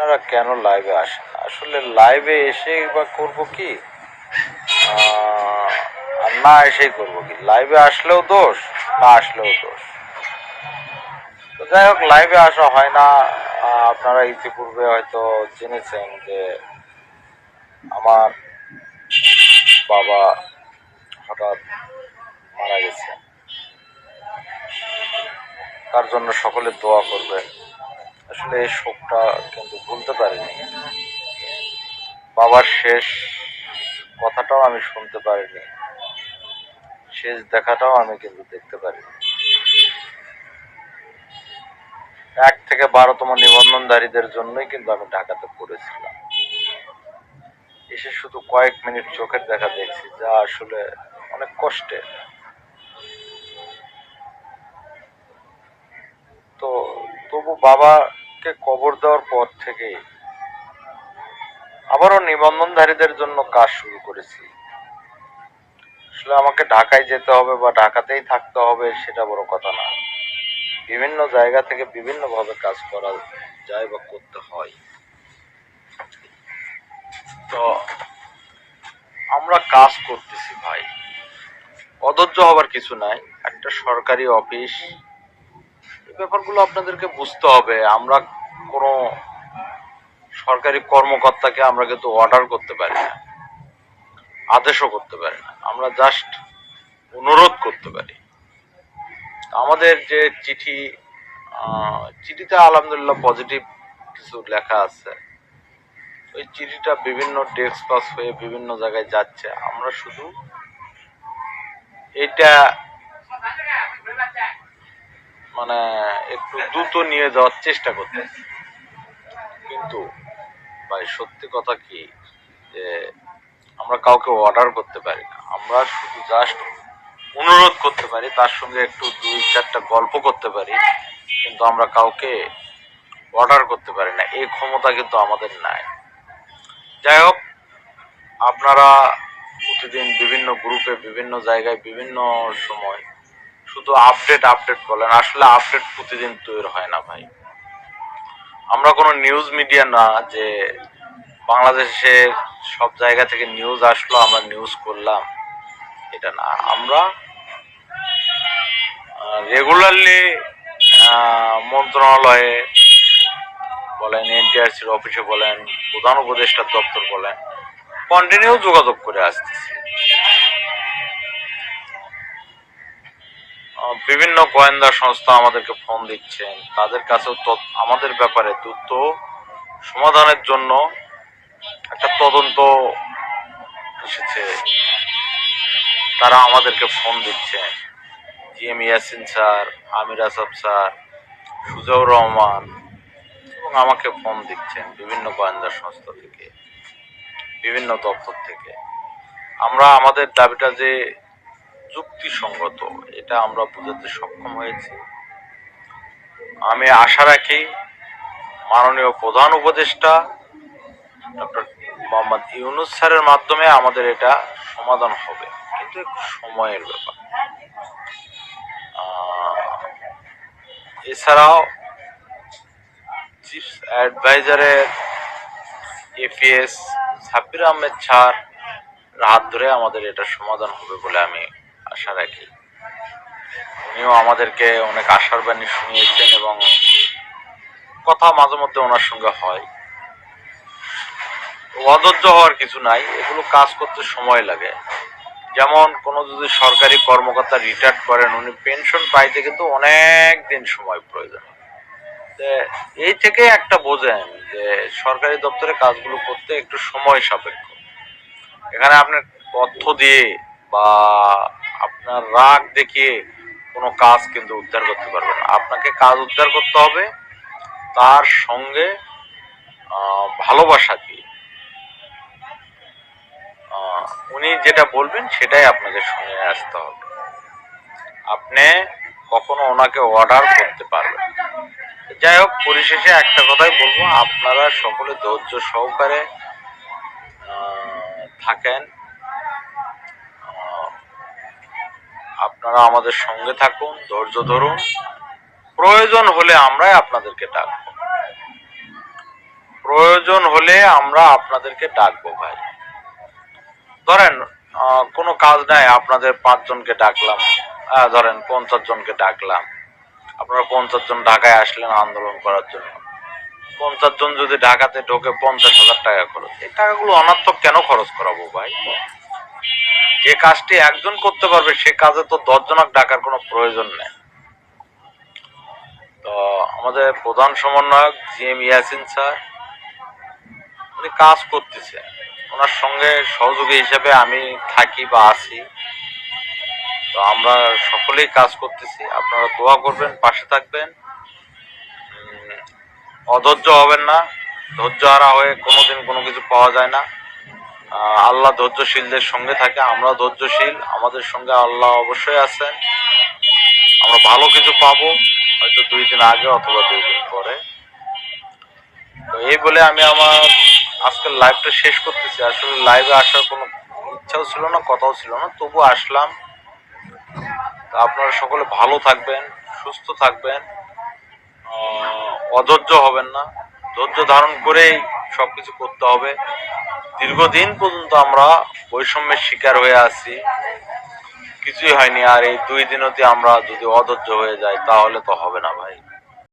আপনারা কেন লাইভে আসেন আসলে লাইভে এসে বা করব কি? আর না এসেই করব কি? লাইভে আসলেও দোষ, না আসলেও দোষ। তো যাই হোক লাইভে আসা হয় না। আপনারা ইতিপূর্বে হয়তো জেনেছেন যে আমার বাবা হঠাৎ মারা গেছে। তার জন্য সকলে দোয়া করবেন। আসলে শোকটা কিন্তু ভুলতে পারিনি। বাবার শেষ কথাটাও আমি শুনতে পারিনি। শেষ দেখাটাও আমি কিন্তু দেখতে পারিনি। এক থেকে বারোতম নিবন্ধনধারীদের জন্যই কিন্তু আমি ঢাকাতে পড়েছিলাম। এসে শুধু কয়েক মিনিট চোখের দেখা দেখছি, যা আসলে অনেক কষ্টের। তো তবু বাবাকে কবর দেওয়ার পর থেকেই আবারও নিবন্ধনধারীদের জন্য কাজ শুরু করেছি। আসলে আমাকে ঢাকায় যেতে হবে বা ঢাকাতেই থাকতে হবে সেটা বড় কথা না। বিভিন্ন জায়গা থেকে বিভিন্ন ভাবে কাজ করা যায় বা করতে হয়। তো আমরা কাজ করতেছি ভাই। অধৈর্য হবার কিছু নাই। একটা সরকারি অফিস। এই ব্যাপারগুলো আপনাদেরকে বুঝতে হবে। আমরা কোনো সরকারি কর্মকর্তাকে আমরা কিন্তু অর্ডার করতে পারি না, আদেশও করতে পারি না, আমরা জাস্ট অনুরোধ করতে পারি। আমাদের যে চিঠি চিঠিতে আলহামদুলিল্লাহ পজিটিভ কিছু লেখা আছে। ওই চিঠিটা বিভিন্ন ডেস্ক পাস হয়ে বিভিন্ন জায়গায় যাচ্ছে। আমরা শুধু এটা মানে একটু দ্রুত নিয়ে যাওয়ার চেষ্টা করতেছি। কিন্তু ভাই, সত্যি কথা কি? যে, আমরা কাউকে অর্ডার করতে পারি না। আমরা শুধু জাস্ট অনুরোধ করতে পারি, তার সঙ্গে একটু দুই, চারটা গল্প করতে পারি, কিন্তু আমরা কাউকে অর্ডার করতে পারি না। এই ক্ষমতা কিন্তু আমাদের নাই। যাই হোক, আপনারা প্রতিদিন বিভিন্ন গ্রুপে, বিভিন্ন জায়গায়, বিভিন্ন সময় শুধু আপডেট আপডেট বলেন আসলে আপডেট প্রতিদিন তৈরি হয় না ভাই। আমরা কোনো নিউজ মিডিয়া না যে বাংলাদেশের সব জায়গা থেকে নিউজ আসলো, আমরা নিউজ করলাম। এটা না, আমরা রেগুলারলি মন্ত্রণালয়ে বলেন এনটিআরসির অফিসে বলেন, প্রধান উপদেষ্টার দপ্তর বলেন কন্টিনিউ যোগাযোগ করে আসতেছি। বিভিন্ন গোয়েন্দা সংস্থা আমাদেরকে ফোন দিচ্ছেন। তাদের কাছেও আমাদের ব্যাপারে দ্রুত সমাধানের জন্য একটা তদন্ত এসেছে। তারা আমাদেরকে ফোন দিচ্ছেন। G M Yasin sir, Amir Asaf sir, Sujaur Rahman এবং আমাকে ফোন দিচ্ছেন বিভিন্ন গোয়েন্দা সংস্থা থেকে, বিভিন্ন দপ্তর থেকে। আমরা আমাদের দাবিটা যে যুক্তিসঙ্গত, এটা আমরা বোঝাতে সক্ষম হয়েছি। আমি আশা রাখি মাননীয় প্রধান উপদেষ্টা ডক্টর মোহাম্মদ ইউনুস স্যারের মাধ্যমে আমাদের এটা সমাধান হবে, কিন্তু একটু সময়ের ব্যাপার। এছাড়াও চিফ অ্যাডভাইজারের এপিএস সাব্বির আহমেদ স্যার হাত ধরে আমাদের এটা সমাধান হবে বলে আমি আশা রাখি। উনিও আমাদেরকে অনেক আশার বাণী শুনিয়েছেন এবং কথা মাঝে মধ্যে ওনার সঙ্গে হয়। অধৈর্য হওয়ার কিছু নাই, এগুলো কাজ করতে সময় লাগে। যেমন কোনো যদি সরকারি কর্মকর্তা রিটায়ার্ড করেন, উনি পেনশন পাইতে কিন্তু অনেক দিন সময় প্রয়োজন। এই থেকে একটা বোঝেন যে সরকারি দপ্তরে কাজগুলো করতে একটু সময় সাপেক্ষ। এখানে আপনার তথ্য দিয়ে বা আপনার রাগ দেখিয়ে কোনো কাজ কিন্তু উদ্ধার করতে পারবে না। আপনাকে কাজ উদ্ধার করতে হবে, তার সঙ্গে ভালোবাসা দিয়ে। উনি যেটা বলবেন সেটাই আপনাকে শুনে আসতে হবে। আপনি কখনো ওনাকে অর্ডার করতে পারবেন যাই হোক, পরিশেষে একটা কথাই বলব, আপনারা সকলে ধৈর্য সহকারে থাকেন। আপনারা আমাদের সঙ্গে থাকুন, ধৈর্য ধরুন। প্রয়োজন হলে আমরাই আপনাদেরকে ডাকবো। প্রয়োজন হলে আমরা আপনাদেরকে ডাকবো ভাই। ধরেন কোনো কাজ নাই, আপনাদের পাঁচজনকে ডাকলাম। ধরেন পঞ্চাশ জনকে ডাকলাম। আপনারা পঞ্চাশ জন ঢাকায় আসলেন আন্দোলন করার জন্য। পঞ্চাশ জন যদি ঢাকাতে ঢোকে পঞ্চাশ হাজার টাকা খরচ। এই টাকাগুলো অনার্থক কেন খরচ করাবো ভাই? যে কাজটি একজন করতে পারবে, সে কাজে তো দশ জনক ডাকার কোনো প্রয়োজন নেই। তো আমাদের প্রধান সমন্বয়ক জি এম ইয়াসিন স্যার, উনি কাজ করতেছে। ওনার সঙ্গে সহযোগী হিসেবে আমি থাকি বা আছি। তো আমরা সকলেই কাজ করতেছি। আপনারা দোয়া করবেন, পাশে থাকবেন। অধৈর্য হবেন না। ধৈর্য হারা হয়ে কোনোদিন কোনো কিছু পাওয়া যায় না। আল্লাহ ধৈর্যশীলদের সঙ্গে থাকে, আমরা ধৈর্যশীল, আমাদের সঙ্গে আল্লাহ অবশ্যই আছেন। আমরা ভালো কিছু পাবো, হয়তো দুই দিন আগে অথবা দুই দিন পরে। তো এই বলে আমি আমার আজকের লাইভটা শেষ করতেছি। আসলে লাইভে আসার কোনো ইচ্ছাও ছিল না, কথাও ছিল না তবু আসলাম। তো আপনারা সকলে ভালো থাকবেন, সুস্থ থাকবেন অধৈর্য হবেন না। ধৈর্য ধারণ করেই সবকিছু করতে হবে। দীর্ঘদিন পর্যন্ত আমরা বৈষম্যের শিকার হয়ে আছি। কিছুই হয়নি, আর এই দুই দিনতে আমরা যদি অধৈর্য হয়ে যাই, তাহলে তো হবে না ভাই।